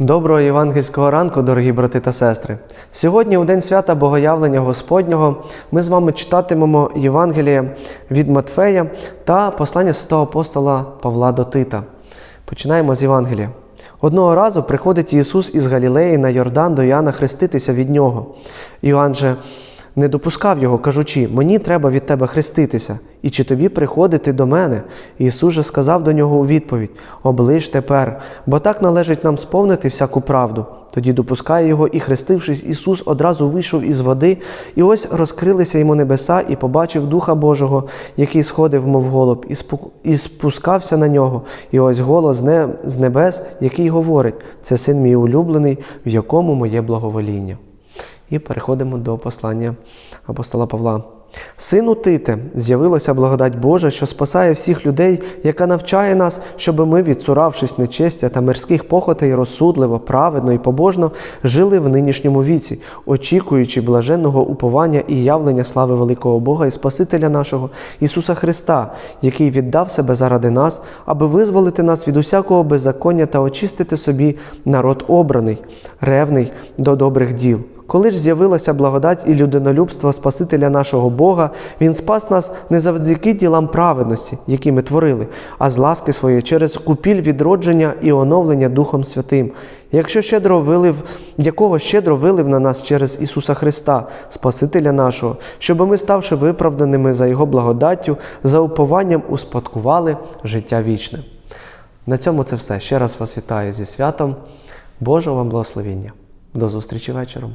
Доброго євангельського ранку, дорогі брати та сестри. Сьогодні, у день свята Богоявлення Господнього, ми з вами читатимемо Євангеліє від Матфея та послання святого апостола Павла до Тита. Починаємо з Євангелія. Одного разу приходить Ісус із Галілеї на Йордан до Іоанна хреститися від нього. Іоанн же не допускав його, кажучи: Мені треба від тебе хреститися, і чи тобі приходити до мене? Ісус же сказав до нього у відповідь: Оближ тепер, бо так належить нам сповнити всяку правду. Тоді допускає його, і, хрестившись, Ісус одразу вийшов із води, і ось розкрилися йому небеса, і побачив Духа Божого, який сходив, мов голуб, і, спускався на нього. І ось голос з небес, який говорить: Це син мій улюблений, в якому моє благовоління. І переходимо до послання апостола Павла. Сину Тите, з'явилася благодать Божа, що спасає всіх людей, яка навчає нас, щоби ми, відсуравшись нечестя та мирських похотей, розсудливо, праведно і побожно жили в нинішньому віці, очікуючи блаженного уповання і явлення слави великого Бога і Спасителя нашого Ісуса Христа, який віддав себе заради нас, аби визволити нас від усякого беззаконня та очистити собі народ обраний, ревний до добрих діл. Коли ж з'явилася благодать і людинолюбство Спасителя нашого Бога, Він спас нас не завдяки ділам праведності, які ми творили, а з ласки своєї через купіль відродження і оновлення Духом Святим, якщо щедро вилив, якого щедро вилив на нас через Ісуса Христа, Спасителя нашого, щоб ми, ставши виправданими за Його благодаттю, за упованням успадкували життя вічне. На цьому це все. Ще раз вас вітаю зі святом. Божого вам благословіння. До зустрічі вечором.